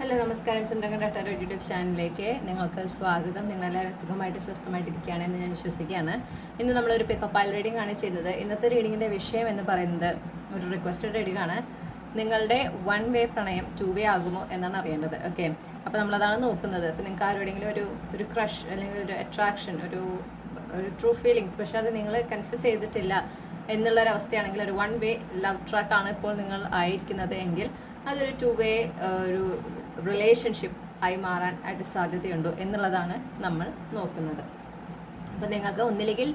Hello നമസ്കാരം. Chandrakantha Tata YouTube ചാനലിലേക്ക് നിങ്ങൾക്ക് സ്വാഗതം. നിങ്ങളെല്ലാവരും സുഖമായിട്ട് സ്വസ്ഥമായിട്ടിരിക്കുകയാണ് എന്ന് ഞാൻ വിശ്വസിക്കുകയാണ്. ഇന്ന് നമ്മളൊരു പിക്കപ്പ് റീഡിംഗ് ആണ് ചെയ്യുന്നത് ഇന്നത്തെ റീഡിങ്ങിന്റെ വിഷയം എന്ന് പറയുന്നത് ഒരു റിക്വസ്റ്റഡ് റീഡിംഗ് ആണ്. നിങ്ങളുടെ വൺ വേ പ്രണയം ടു വേ ആകുമോ എന്നാണ് അറിയേണ്ടത്. ഓക്കെ അപ്പോൾ നമ്മളതാണ് നോക്കുന്നത്. അപ്പോൾ നിങ്ങൾക്ക് ആരോടെങ്കിലും ഒരു ഒരു ക്രഷ് അല്ലെങ്കിൽ ഒരു അട്രാക്ഷൻ ഒരു ഒരു ട്രൂ ഫീലിങ്സ് പക്ഷെ അത് നിങ്ങൾ കൺഫ്യൂസ് ചെയ്തിട്ടില്ല എന്നുള്ളൊരവസ്ഥയാണെങ്കിൽ ഒരു വൺ വേ ലവ് ട്രാക്ക് ആണ് ഇപ്പോൾ നിങ്ങൾ ആയിരിക്കുന്നത് എങ്കിൽ അതൊരു ടു വേ ഒരു റിലേഷൻഷിപ്പ് ആയി മാറാൻ ആയിട്ട് സാധ്യതയുണ്ടോ എന്നുള്ളതാണ് നമ്മൾ നോക്കുന്നത്. അപ്പോൾ നിങ്ങൾക്ക് ഒന്നില്ലെങ്കിൽ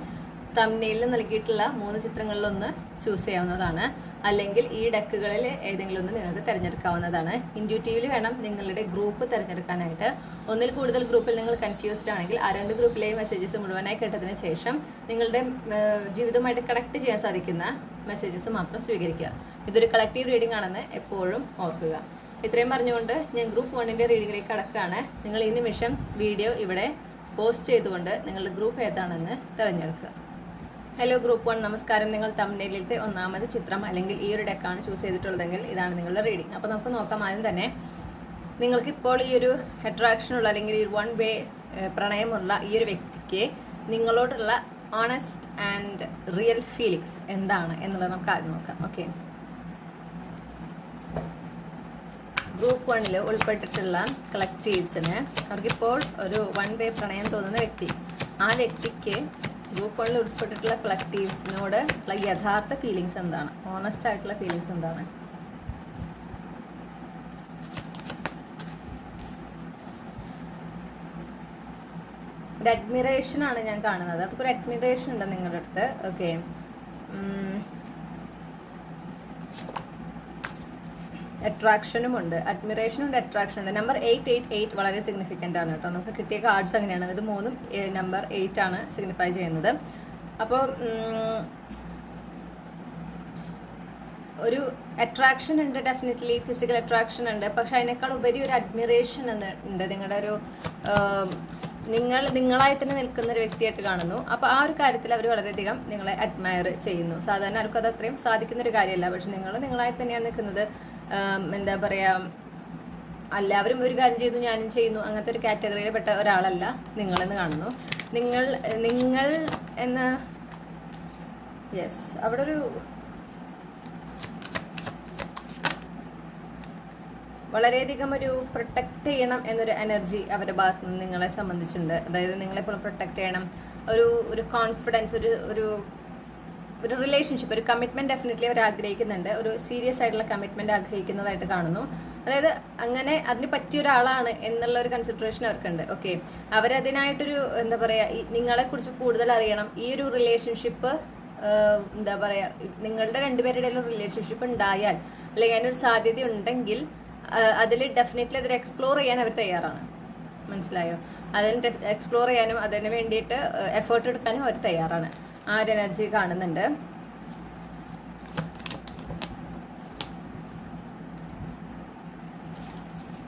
തമ്മിൽ നൽകിയിട്ടുള്ള മൂന്ന് ചിത്രങ്ങളിലൊന്ന് ചൂസ് ചെയ്യാവുന്നതാണ്. അല്ലെങ്കിൽ ഈ ഡെക്കുകളിൽ ഏതെങ്കിലും ഒന്ന് നിങ്ങൾക്ക് തിരഞ്ഞെടുക്കാവുന്നതാണ്. ഇൻഡ്യൂറ്റീവിൽ വേണം നിങ്ങളുടെ ഗ്രൂപ്പ് തിരഞ്ഞെടുക്കാനായിട്ട്. ഒന്നിൽ കൂടുതൽ ഗ്രൂപ്പിൽ നിങ്ങൾ കൺഫ്യൂസ്ഡ് ആണെങ്കിൽ ആ രണ്ട് ഗ്രൂപ്പിലെയും മെസ്സേജസ് മുഴുവനായി കേട്ടതിന് ശേഷം നിങ്ങളുടെ ജീവിതമായിട്ട് കണക്ട് ചെയ്യാൻ സാധിക്കുന്ന മെസ്സേജസ് മാത്രം സ്വീകരിക്കുക. ഇതൊരു കളക്റ്റീവ് റീഡിംഗ് ആണെന്ന് എപ്പോഴും ഓർക്കുക. ഇത്രയും പറഞ്ഞുകൊണ്ട് ഞാൻ ഗ്രൂപ്പ് വണ്ണിന്റെ റീഡിങ്ങിലേക്ക് കടക്കുകയാണ്. നിങ്ങൾ ഈ നിമിഷം വീഡിയോ ഇവിടെ പോസ്റ്റ് ചെയ്തുകൊണ്ട് നിങ്ങളുടെ ഗ്രൂപ്പ് ഏതാണെന്ന് തിരഞ്ഞെടുക്കുക. ഹലോ ഗ്രൂപ്പ് വൺ നമസ്കാരം. നിങ്ങൾ തമിഴിലത്തെ ഒന്നാമത് ചിത്രം അല്ലെങ്കിൽ ഈ ഒരു ഡെക്കാണ് ചൂസ് ചെയ്തിട്ടുള്ളതെങ്കിൽ ഇതാണ് നിങ്ങളുടെ റീഡിങ് അപ്പോൾ നമുക്ക് നോക്കാം ആദ്യം തന്നെ. നിങ്ങൾക്ക് ഇപ്പോൾ ഈ ഒരു അട്രാക്ഷനുള്ള അല്ലെങ്കിൽ ഈ വൺ വേ പ്രണയമുള്ള ഈ ഒരു വ്യക്തിക്ക് നിങ്ങളോടുള്ള ഓണസ്റ്റ് ആൻഡ് റിയൽ ഫീലിങ്സ് എന്താണ് എന്നുള്ളത് നമുക്ക് ആദ്യം നോക്കാം. ഓക്കെ ഗ്രൂപ്പ് വണ്ണിൽ ഉൾപ്പെട്ടിട്ടുള്ള കളക്റ്റീവ്സിന് അവർക്കിപ്പോൾ ഒരു വൺ വേ പ്രണയം തോന്നുന്ന വ്യക്തി. ആ വ്യക്തിക്ക് ഗ്രൂപ്പ് വണ്ണിൽ ഉൾപ്പെട്ടിട്ടുള്ള കളക്റ്റീവ്സിനോട് ഉള്ള യഥാർത്ഥ ഫീലിങ്സ് എന്താണ്? ഓണസ്റ്റ് ആയിട്ടുള്ള ഫീലിങ്സ് എന്താണ്? ഒരു അഡ്മിറേഷൻ ആണ് ഞാൻ കാണുന്നത്. അപ്പോൾ ഒരു അഡ്മിറേഷൻ ഉണ്ട് നിങ്ങളുടെ അടുത്ത്. ഓക്കെ അട്രാക്ഷനും ഉണ്ട്. അഡ്മിറേഷനും ഉണ്ട് അട്രാക്ഷൻ ഉണ്ട്. നമ്പർ എയ്റ്റ് എയ്റ്റ് എയ്റ്റ് വളരെ സിഗ്നിഫിക്കന്റ് ആണ് കേട്ടോ. നമുക്ക് കിട്ടിയ കാർഡ്സ് അങ്ങനെയാണ്. ഇത് മൂന്നും നമ്പർ എയ്റ്റ് ആണ് സിഗ്നിഫൈ ചെയ്യുന്നത്. അപ്പോൾ ഒരു അട്രാക്ഷൻ ഉണ്ട് ഡെഫിനറ്റ്ലി ഫിസിക്കൽ അട്രാക്ഷൻ ഉണ്ട്. പക്ഷെ അതിനേക്കാൾ ഉപരി ഒരു അഡ്മിറേഷൻ ഉണ്ട്. നിങ്ങളുടെ ഒരു നിങ്ങൾ നിങ്ങളായി തന്നെ നിൽക്കുന്ന ഒരു വ്യക്തിയായിട്ട് കാണുന്നു. അപ്പോൾ ആ ഒരു കാര്യത്തിൽ അവർ വളരെയധികം നിങ്ങളെ അഡ്മയർ ചെയ്യുന്നു. സാധാരണ ആർക്കും അത് അത്രയും സാധിക്കുന്ന ഒരു കാര്യമല്ല. പക്ഷെ നിങ്ങൾ നിങ്ങളായി തന്നെയാണ് നിൽക്കുന്നത്. എന്താ പറയാ എല്ലാവരും ഒരു കാര്യം ചെയ്തു ഞാനും ചെയ്യുന്നു. അങ്ങനത്തെ ഒരു കാറ്റഗറിയിൽ പെട്ട ഒരാളല്ല. നിങ്ങളെന്ന് കാണുന്നു. നിങ്ങൾ നിങ്ങൾ എന്ന യെസ് അവിടെ ഒരു വളരെയധികം ഒരു പ്രൊട്ടക്ട് ചെയ്യണം എന്നൊരു എനർജി അവരുടെ ഭാഗത്ത് നിന്ന് നിങ്ങളെ സംബന്ധിച്ചിട്ടുണ്ട്. അതായത് നിങ്ങളെപ്പോഴും പ്രൊട്ടക്ട് ചെയ്യണം. ഒരു ഒരു കോൺഫിഡൻസ് ഒരു ഒരു ഒരു റിലേഷൻഷിപ്പ് ഒരു കമ്മിറ്റ്മെന്റ് ഡെഫിനറ്റ്ലി അവർ ആഗ്രഹിക്കുന്നുണ്ട്. ഒരു സീരിയസ് ആയിട്ടുള്ള കമ്മിറ്റ്മെന്റ് ആഗ്രഹിക്കുന്നതായിട്ട് കാണുന്നു. അതായത് അങ്ങനെ അതിന് പറ്റിയ ഒരാളാണ് എന്നുള്ള ഒരു കൺസിഡറേഷൻ അവർക്കുണ്ട്. ഓക്കെ അവരതിനായിട്ടൊരു എന്താ പറയാ നിങ്ങളെ കുറിച്ച് കൂടുതൽ അറിയണം. ഈ ഒരു റിലേഷൻഷിപ്പ് എന്താ പറയാ നിങ്ങളുടെ രണ്ടുപേരുടെ റിലേഷൻഷിപ്പ് ഉണ്ടായാൽ അല്ലെങ്കിൽ അതിനൊരു സാധ്യത ഉണ്ടെങ്കിൽ അതിൽ ഡെഫിനറ്റ്ലി അതിൽ എക്സ്പ്ലോർ ചെയ്യാൻ അവർ തയ്യാറാണ്. മനസ്സിലായോ? അതിന് എക്സ്പ്ലോർ ചെയ്യാനും അതിന് വേണ്ടിയിട്ട് എഫേർട്ട് എടുക്കാനും അവർ തയ്യാറാണ്. ആ ഒരു എനർജി കാണുന്നുണ്ട്?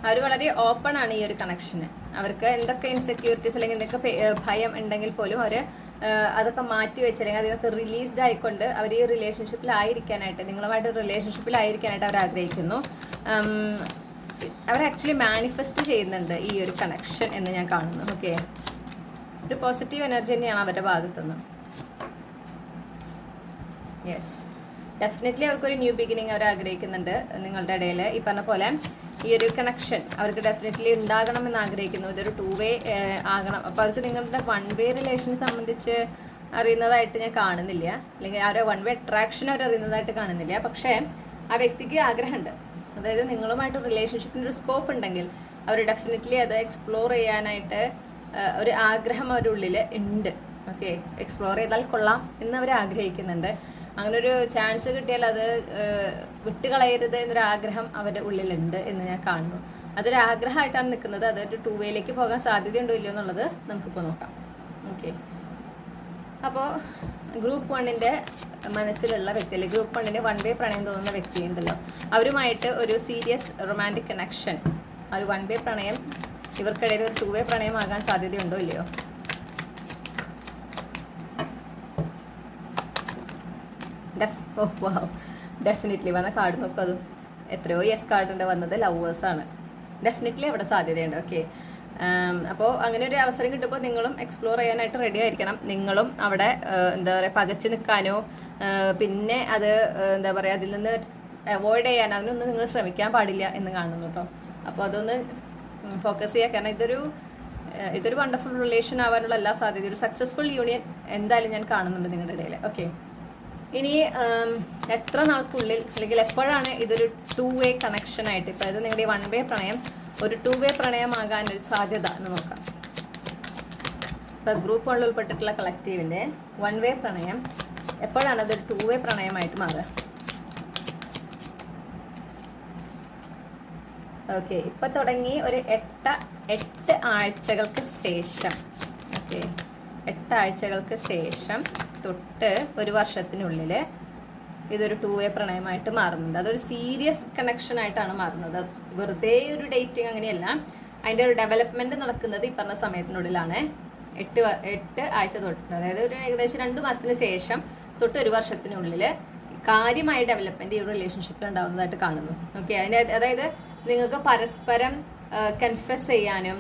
അവർ വളരെ ഓപ്പൺ ആണ് ഈ ഒരു കണക്ഷന് അവർക്ക് എന്തൊക്കെ ഇൻസെക്യൂരിറ്റീസ് അല്ലെങ്കിൽ എന്തൊക്കെ ഭയം ഉണ്ടെങ്കിൽ പോലും അവർ അതൊക്കെ മാറ്റി വെച്ച് അല്ലെങ്കിൽ അതിനകത്ത് റിലീസ്ഡ് ആയിക്കൊണ്ട് അവർ ഈ റിലേഷൻഷിപ്പിലായിരിക്കാനായിട്ട് നിങ്ങളുമായിട്ട് റിലേഷൻഷിപ്പിലായിരിക്കാനായിട്ട് അവർ ആഗ്രഹിക്കുന്നു. അവർ ആക്ച്വലി മാനിഫെസ്റ്റ് ചെയ്യുന്നുണ്ട് ഈ ഒരു കണക്ഷൻ എന്ന് ഞാൻ കാണുന്നു. ഓക്കെ ഒരു പോസിറ്റീവ് എനർജി തന്നെയാണ് അവരുടെ ഭാഗത്തുനിന്ന്. യെസ് ഡെഫിനറ്റ്ലി അവർക്കൊരു ന്യൂ ബിഗിനിങ് അവർ ആഗ്രഹിക്കുന്നുണ്ട് നിങ്ങളുടെ ഇടയിൽ ഈ പറഞ്ഞ പോലെ ഈ ഒരു കണക്ഷൻ അവർക്ക് ഡെഫിനറ്റ്ലി ഉണ്ടാകണമെന്ന് ആഗ്രഹിക്കുന്നു. ഇതൊരു ടു വേ ആകണം. അപ്പോൾ അവർക്ക് നിങ്ങളുടെ വൺ വേ റിലേഷൻ സംബന്ധിച്ച് അറിയുന്നതായിട്ട് ഞാൻ കാണുന്നില്ല. അല്ലെങ്കിൽ ആ ഒരു വൺ വേ അട്രാക്ഷൻ അവർ അറിയുന്നതായിട്ട് കാണുന്നില്ല. പക്ഷേ ആ വ്യക്തിക്ക് ആഗ്രഹമുണ്ട്. അതായത് നിങ്ങളുമായിട്ട് റിലേഷൻഷിപ്പിന് ഒരു സ്കോപ്പ് ഉണ്ടെങ്കിൽ അവർ ഡെഫിനറ്റ്ലി അത് എക്സ്പ്ലോർ ചെയ്യാനായിട്ട് ഒരു ആഗ്രഹം അവരുടെ ഉള്ളിൽ ഉണ്ട്. ഓക്കെ എക്സ്പ്ലോർ ചെയ്താൽ കൊള്ളാം എന്ന് അവർ ആഗ്രഹിക്കുന്നുണ്ട്. അങ്ങനെ ഒരു ചാൻസ് കിട്ടിയാൽ അത് വിട്ടുകളയരുത് എന്നൊരു ആഗ്രഹം അവരുടെ ഉള്ളിലുണ്ട് എന്ന് ഞാൻ കാണുന്നു. അതൊരു ആഗ്രഹമായിട്ടാണ് നിൽക്കുന്നത്. അതൊരു ടൂ വേയിലേക്ക് പോകാൻ സാധ്യതയുണ്ടോ ഇല്ലയോ എന്നുള്ളത് നമുക്കിപ്പോൾ നോക്കാം. ഓക്കെ അപ്പോൾ ഗ്രൂപ്പ് വണ്ണിന്റെ മനസ്സിലുള്ള വ്യക്തി അല്ലെങ്കിൽ ഗ്രൂപ്പ് വണ്ണിന് വൺ വേ പ്രണയം തോന്നുന്ന വ്യക്തി ഉണ്ടല്ലോ. അവരുമായിട്ട് ഒരു സീരിയസ് റൊമാന്റിക് കണക്ഷൻ ഒരു വൺ വേ പ്രണയം ഇവർക്കിടയിൽ ഒരു ടൂ വേ പ്രണയമാകാൻ സാധ്യതയുണ്ടോ ഇല്ലയോ? ഡെഫിനറ്റ്ലി വന്ന കാർഡ് നോക്കും അതും. എത്രയോ യെസ് കാർഡ് ഉണ്ട്. വന്നത് ലവേഴ്സ് ആണ്. ഡെഫിനറ്റ്ലി അവിടെ സാധ്യതയുണ്ട്. ഓക്കെ അപ്പോൾ അങ്ങനെ ഒരു അവസരം കിട്ടുമ്പോൾ നിങ്ങളും എക്സ്പ്ലോർ ചെയ്യാനായിട്ട് റെഡി ആയിരിക്കണം. നിങ്ങളും അവിടെ എന്താ പറയുക പകച്ചു നിൽക്കാനോ പിന്നെ അത് എന്താ പറയുക അതിൽ നിന്ന് അവോയ്ഡ് ചെയ്യാനോ അങ്ങനെയൊന്നും നിങ്ങൾ ശ്രമിക്കാൻ പാടില്ല എന്ന് കാണുന്നു കേട്ടോ അപ്പോൾ അതൊന്ന് ഫോക്കസ് ചെയ്യുക കാരണം ഇതൊരു ഇതൊരു വണ്ടർഫുൾ റിലേഷൻ ആവാനുള്ള എല്ലാ സാധ്യതയും. ഒരു സക്സസ്ഫുൾ യൂണിയൻ എന്തായാലും ഞാൻ കാണുന്നുണ്ട് നിങ്ങളുടെ ഇടയിൽ ഓക്കെ ഇനി എത്ര നാൾക്കുള്ളിൽ അല്ലെങ്കിൽ എപ്പോഴാണ് ഇതൊരു ടു വേ കണക്ഷൻ ആയിട്ട് ഇപ്പൊ അതായത് നിങ്ങളുടെ വൺ വേ പ്രണയം ഒരു ടു വേ പ്രണയമാകാൻ ഒരു സാധ്യത എന്ന് നോക്കാം. ഇപ്പൊ ഗ്രൂപ്പ് വണ്ണിൽ ഉൾപ്പെട്ടിട്ടുള്ള കളക്റ്റീവിന്റെ വൺ വേ പ്രണയം എപ്പോഴാണ് അതൊരു ടു വേ പ്രണയമായിട്ട് മാറുക? ഓക്കെ ഇപ്പൊ തുടങ്ങി ഒരു എട്ട എട്ട് ആഴ്ചകൾക്ക് ശേഷം ഓക്കെ എട്ട് ആഴ്ചകൾക്ക് ശേഷം തൊട്ട് ഒരു വർഷത്തിനുള്ളിൽ ഇതൊരു ടൂ വേ പ്രണയമായിട്ട് മാറുന്നുണ്ട്. അതൊരു സീരിയസ് കണക്ഷൻ ആയിട്ടാണ് മാറുന്നത്. അത് വെറുതെ ഒരു ഡേറ്റിംഗ് അങ്ങനെയല്ല. അതിന്റെ ഒരു ഡെവലപ്മെന്റ് നടക്കുന്നത് ഈ പറഞ്ഞ സമയത്തിനുള്ളിലാണ്. എട്ട് എട്ട് ആഴ്ച തൊട്ട് അതായത് ഒരു ഏകദേശം രണ്ട് മാസത്തിന് ശേഷം തൊട്ട് ഒരു വർഷത്തിനുള്ളിൽ കാര്യമായ ഡെവലപ്മെന്റ് ഈ റിലേഷൻഷിപ്പിൽ ഉണ്ടാവുന്നതായിട്ട് കാണുന്നു. ഓക്കെ അതിന്റെ അതായത് നിങ്ങൾക്ക് പരസ്പരം കൺഫെസ് ചെയ്യാനും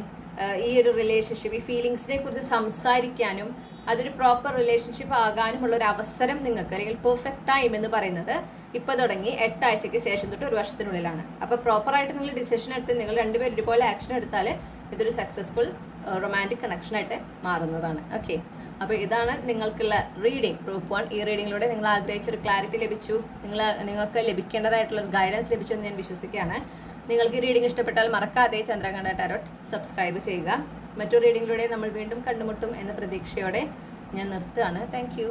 ഈ ഒരു റിലേഷൻഷിപ്പ് ഈ ഫീലിങ്സിനെ കുറിച്ച് സംസാരിക്കാനും അതൊരു പ്രോപ്പർ റിലേഷൻഷിപ്പ് ആകാനുമുള്ള ഒരു അവസരം നിങ്ങൾക്ക് അല്ലെങ്കിൽ പെർഫെക്റ്റ് ടൈം എന്ന് പറയുന്നത് ഇപ്പൊ തുടങ്ങി എട്ടാഴ്ചയ്ക്ക് ശേഷം തൊട്ട് ഒരു വർഷത്തിനുള്ളിലാണ്. അപ്പൊ പ്രോപ്പറായിട്ട് നിങ്ങൾ ഡിസിഷൻ എടുത്ത് നിങ്ങൾ രണ്ടുപേരും ഒരുപോലെ ആക്ഷൻ എടുത്താൽ ഇതൊരു സക്സസ്ഫുൾ റൊമാന്റിക് കണക്ഷൻ ആയിട്ട് മാറുന്നതാണ്. ഓക്കെ അപ്പൊ ഇതാണ് നിങ്ങൾക്കുള്ള റീഡിംഗ് ഗ്രൂപ്പ് വൺ ഈ റീഡിങ്ങിലൂടെ നിങ്ങൾ ആഗ്രഹിച്ച ഒരു ക്ലാരിറ്റി ലഭിച്ചു. നിങ്ങൾ നിങ്ങൾക്ക് ലഭിക്കേണ്ടതായിട്ടുള്ള ഒരു ഗൈഡൻസ് ലഭിച്ചു എന്ന് ഞാൻ വിശ്വസിക്കുകയാണ്. നിങ്ങൾക്ക് ഈ റീഡിംഗ് ഇഷ്ടപ്പെട്ടാൽ മറക്കാതെ ചന്ദ്രകാന്ത ടാരോട്ട് സബ്സ്ക്രൈബ് ചെയ്യുക. മറ്റൊരു റീഡിങ്ങിലൂടെ നമ്മൾ വീണ്ടും കണ്ടുമുട്ടും എന്ന പ്രതീക്ഷയോടെ ഞാൻ നിർത്തുകയാണ്. താങ്ക്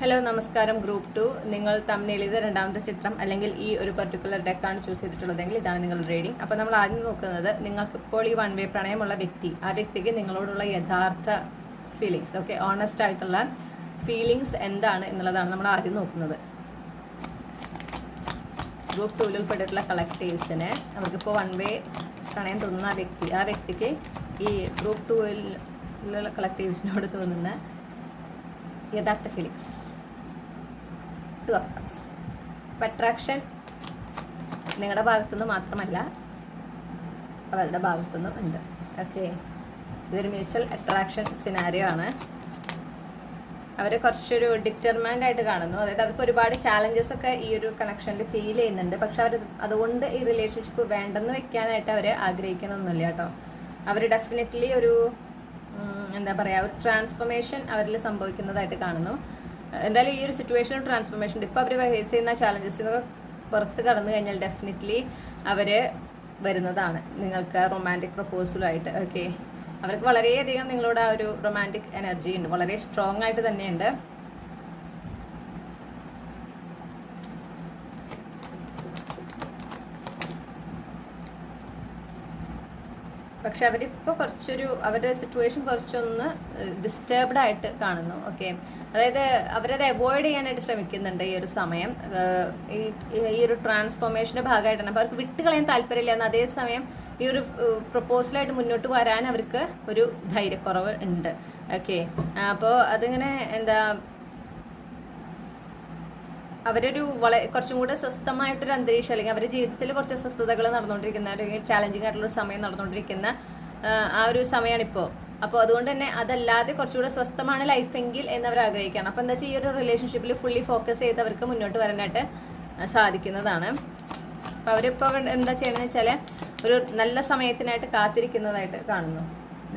ഹലോ നമസ്കാരം ഗ്രൂപ്പ് ടു നിങ്ങൾ തമ്മിൽ ഇത് രണ്ടാമത്തെ ചിത്രം അല്ലെങ്കിൽ ഈ ഒരു പെർട്ടിക്കുലർ ഡെക്കാണ് ചൂസ് ചെയ്തിട്ടുള്ളതെങ്കിൽ ഇതാണ് നിങ്ങളുടെ റീഡിംഗ് അപ്പോൾ നമ്മൾ ആദ്യം നോക്കുന്നത് നിങ്ങൾക്ക് ഇപ്പോൾ ഈ വൺ വേ പ്രണയമുള്ള വ്യക്തി ആ വ്യക്തിക്ക് നിങ്ങളോടുള്ള യഥാർത്ഥ ഫീലിങ്സ് ഓക്കെ ഓണസ്റ്റ് ആയിട്ടുള്ള ഫീലിങ്സ് എന്താണ് എന്നുള്ളതാണ് നമ്മൾ ആദ്യം നോക്കുന്നത്. ഗ്രൂപ്പ് ടൂവിൽ ഉൾപ്പെട്ടിട്ടുള്ള കളക്ടേഴ്സിന് അവർക്കിപ്പോൾ വൺ വേ പ്രണയം തോന്നുന്ന ആ വ്യക്തി ആ വ്യക്തിക്ക് ഈ ഗ്രൂപ്പ് ടൂവിലുള്ള കളക്റ്റീവ്സിനോട് തോന്നുന്ന യഥാർത്ഥ feelings two of cups attraction നിങ്ങളുടെ ഭാഗത്തുനിന്ന് മാത്രമല്ല അവരുടെ ഭാഗത്തുനിന്നും ഉണ്ട്. ഓക്കെ ഇതൊരു മ്യൂച്വൽ അട്രാക്ഷൻ സിനാരിയോ ആണ്. അവർ കുറച്ചൊരു ഡിറ്റർമാൻഡ് ആയിട്ട് കാണുന്നു. അതായത് അവർക്ക് ഒരുപാട് ചാലഞ്ചസ് ഒക്കെ ഈ ഒരു കണക്ഷനിൽ ഫീൽ ചെയ്യുന്നുണ്ട്. പക്ഷെ അവർ അതുകൊണ്ട് ഈ റിലേഷൻഷിപ്പ് വേണ്ടെന്ന് വെക്കാനായിട്ട് അവർ ആഗ്രഹിക്കണമെന്നില്ല കേട്ടോ. അവർ ഡെഫിനറ്റ്ലി ഒരു എന്താ പറയുക ഒരു ട്രാൻസ്ഫോർമേഷൻ അവരിൽ സംഭവിക്കുന്നതായിട്ട് കാണുന്നു. എന്തായാലും ഈ ഒരു സിറ്റുവേഷൻ ട്രാൻസ്ഫോർമേഷൻ ഉണ്ട്. ഇപ്പോൾ അവർ ഫേസ് ചെയ്യുന്ന ചാലഞ്ചസ് പുറത്ത് കടന്നു കഴിഞ്ഞാൽ ഡെഫിനറ്റ്ലി അവർ വരുന്നതാണ്. നിങ്ങൾക്ക് റൊമാന്റിക് പ്രപ്പോസലുമായിട്ട് ഓക്കെ അവർക്ക് വളരെയധികം നിങ്ങളോട് ആ ഒരു റൊമാന്റിക് എനർജി ഉണ്ട്. വളരെ സ്ട്രോങ് ആയിട്ട് തന്നെയുണ്ട്. പക്ഷെ അവരിപ്പോൾ കുറച്ചൊരു അവരുടെ സിറ്റുവേഷൻ കുറച്ചൊന്ന് ഡിസ്റ്റർബ്ഡ് ആയിട്ട് കാണുന്നു. ഓക്കെ അതായത് അവരത് അവോയ്ഡ് ചെയ്യാനായിട്ട് ശ്രമിക്കുന്നുണ്ട് ഈ ഒരു സമയം. ഈ- ഒരു ട്രാൻസ്ഫോർമേഷന്റെ ഭാഗമായിട്ടാണ്. അപ്പോൾ അവർക്ക് വിട്ടുകളയാൻ താല്പര്യമില്ല. എന്നാൽ അതേസമയം ഈ ഒരു പ്രപ്പോസലായിട്ട് മുന്നോട്ട് വരാൻ അവർക്ക് ഒരു ധൈര്യക്കുറവ് ഉണ്ട്. ഓക്കെ. അപ്പോൾ അതിങ്ങനെ എന്താ അവരൊരു വളരെ കുറച്ചും കൂടെ സ്വസ്ഥമായിട്ടൊരു അന്തരീക്ഷം അല്ലെങ്കിൽ അവരുടെ ജീവിതത്തിൽ കുറച്ച് അസ്വസ്ഥതകൾ നടന്നുകൊണ്ടിരിക്കുന്ന അല്ലെങ്കിൽ ചാലഞ്ചിങ് ആയിട്ടുള്ള ഒരു സമയം നടന്നുകൊണ്ടിരിക്കുന്ന ആ, ഒരു സമയമാണ് ഇപ്പോൾ അപ്പോൾ അതുകൊണ്ട് തന്നെ അതല്ലാതെ കുറച്ചുകൂടെ സ്വസ്ഥമാണ് ലൈഫെങ്കിൽ എന്ന് എന്നവർ ആഗ്രഹിക്കുകയാണ്. അപ്പോൾ എന്താ വെച്ചാൽ ഈ ഒരു റിലേഷൻഷിപ്പിൽ ഫുള്ളി ഫോക്കസ് ചെയ്ത് അവർക്ക് മുന്നോട്ട് വരാനായിട്ട് സാധിക്കുന്നതാണ്. അപ്പോൾ അവരിപ്പോൾ എന്താ ചെയ്യണമെന്ന് വെച്ചാൽ ഒരു നല്ല സമയത്തിനായിട്ട് കാത്തിരിക്കുന്നതായിട്ട് കാണുന്നു.